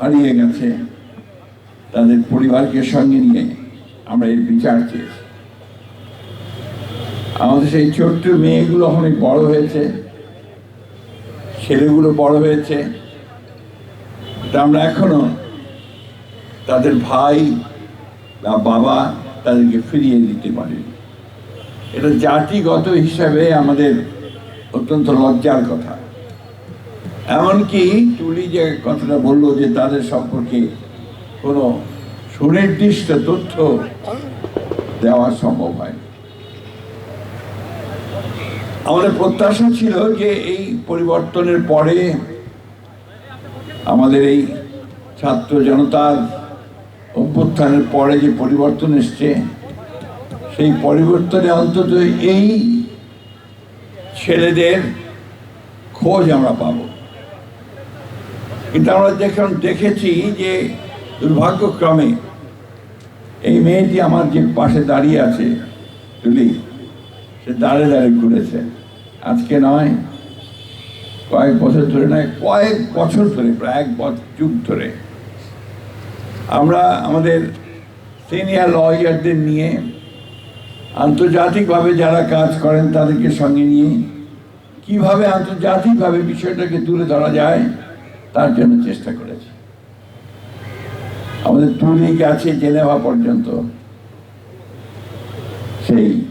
হারিয়ে গেছে। তাদের পরিবারকে সঙ্গে নিয়ে আমরা এর বিচার চেয়েছি। আমাদের সেই ছোট্ট মেয়েগুলো অনেক বড় হয়েছে। ছেলেগুলো বড় হয়েছে। আমরা এখনও তাদের ভাই বা বাবা তাদেরকে ফিরিয়ে দিতে পারি। এটা জাতিগত হিসাবে আমাদের অত্যন্ত লজ্জার কথা। এমনকি তুলি যে কথাটা বলল যে তাদের সম্পর্কে কোনো সুনির্দিষ্ট তথ্য দেওয়া সম্ভব হয় আমাদের প্রত্যাশা ছিল যে এই পরিবর্তনের পরে আমাদের এই ছাত্র জনতার অভ্যুত্থানের পরে যে পরিবর্তন এসছে, সেই পরিবর্তনে অন্তত এই ছেলেদের খোঁজ আমরা পাব। কিন্তু আমরা দেখুন দেখেছি যে দুর্ভাগ্যক্রমে এই মেয়েটি আমার যে পাশে দাঁড়িয়ে আছে তুলি সে দাঁড়ে দাঁড়িয়ে ঘুরেছে। আজকে নয়, কয়েক বছর ধরে নয়, কয়েক বছর ধরে, প্রায় এক যুগ ধরে। আমরা আমাদের সিনিয়র লয়ারদের নিয়ে আন্তর্জাতিকভাবে যারা কাজ করেন, তাদেরকে সঙ্গে নিয়ে কীভাবে আন্তর্জাতিকভাবে বিষয়টাকে তুলে ধরা যায় তার জন্য চেষ্টা করেছি। আমাদের তুলি গেছে জেনেভা পর্যন্ত। সেই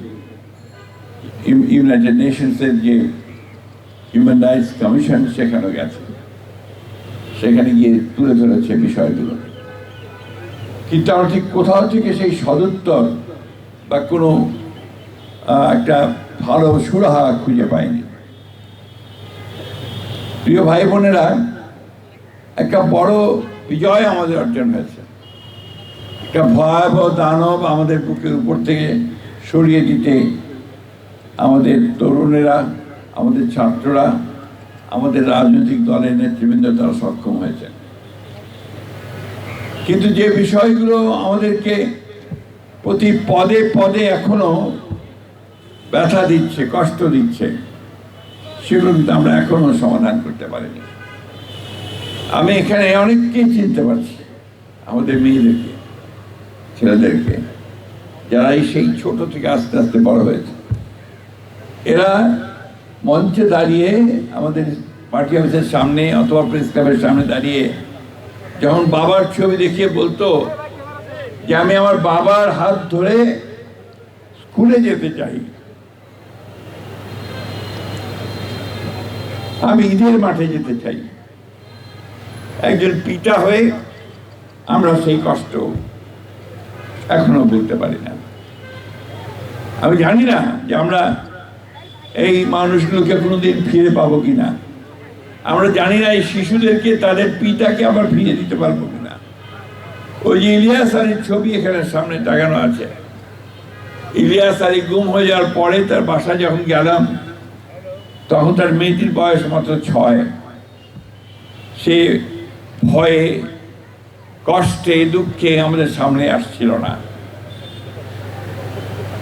ইউনাইটেড নেশনসের যে হিউম্যান রাইটস কমিশন সেখানেও গেছে। সেখানে গিয়ে তুলে ধরেছে বিষয়গুলো। কিন্তু আমরা ঠিক কোথাও থেকে সেই সদুত্তর বা কোনো একটা ভালো সুরাহা খুঁজে পাইনি। প্রিয় ভাই বোনেরা একটা বড় বিজয় আমাদের অর্জন হয়েছে। একটা ভয়াবহ দানব আমাদের বুকের উপর থেকে সরিয়ে দিতে আমাদের তরুণেরা, আমাদের ছাত্ররা, আমাদের রাজনৈতিক দলের নেতৃবৃন্দ তারা সক্ষম হয়েছে। কিন্তু যে বিষয়গুলো আমাদেরকে প্রতি পদে পদে এখনও ব্যথা দিচ্ছে, কষ্ট দিচ্ছে, সেগুলো কিন্তু আমরা এখনও সমাধান করতে পারিনি। আমি এখানে অনেককেই চিনতে পারছি, আমাদের মেয়েদেরকে, ছেলেদেরকে যারা সেই ছোট থেকে আস্তে আস্তে বড় হয়েছে। এরা মঞ্চে দাঁড়িয়ে আমাদের পার্টি অফিসের সামনে অথবা প্রেস ক্লাবের সামনে দাঁড়িয়ে যখন বাবার ছবি দেখিয়ে বলতো যে আমি আমার বাবার হাত ধরে স্কুলে যেতে চাই, আমি ঈদের মাঠে যেতে চাই। একজন পিতা হয়ে আমরা সেই কষ্ট এখনও বলতে পারি না। আমি জানি না যে আমরা এই মানুষগুলোকে কোনোদিন ফিরে পাবো কিনা। আমরা জানি না এই শিশুদেরকে, তাদের পিতাকে আবার ফিরে দিতে পারব কিনা। ওই যে ইলিয়াস আলীর ছবি এখানে সামনে টাঙানো আছে। ইলিয়াস আলী গুম হয়ে যাওয়ার পরে তার বাসা যখন গেলাম, তখন তার মেয়েটির বয়স মাত্র ছয়। সে ভয়ে, কষ্টে, দুঃখে আমাদের সামনে আসছিল না।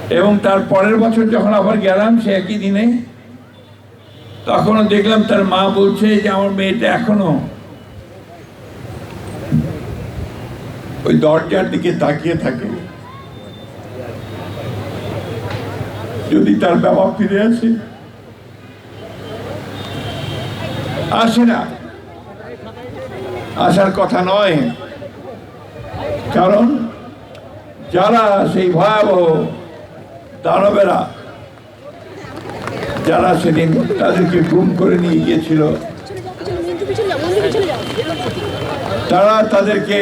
এবং তার পরের বছর যখন আবার গেলাম সে একই দিনে, তখনও দেখলাম তার মা বলছে যে, আমার মেয়েটা এখনও ওই দরজার দিকে তাকিয়ে থাকে। যদি তার বাবা ফিরে আসে? আসে না। আসার কথা নয়। কারণ যারা সেই ভয়াবহ দানবেরা, যারা সেদিন তাদেরকে গুম করে নিয়ে গিয়েছিল, তারা তাদেরকে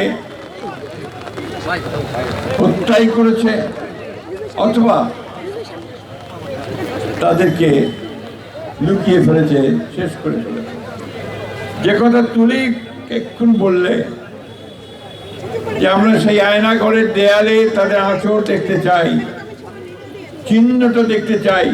হত্যাই করেছে, অথবা তাদেরকে লুকিয়ে ফেলেছে, শেষ করে ফেলেছে। যে কথা তুলি এক্ষুন বললে যে আমরা সেই আয়না ঘরের দেয়ালে তাদের আঁচড় দেখতে চাই, চিহ্নটা দেখতে চাই।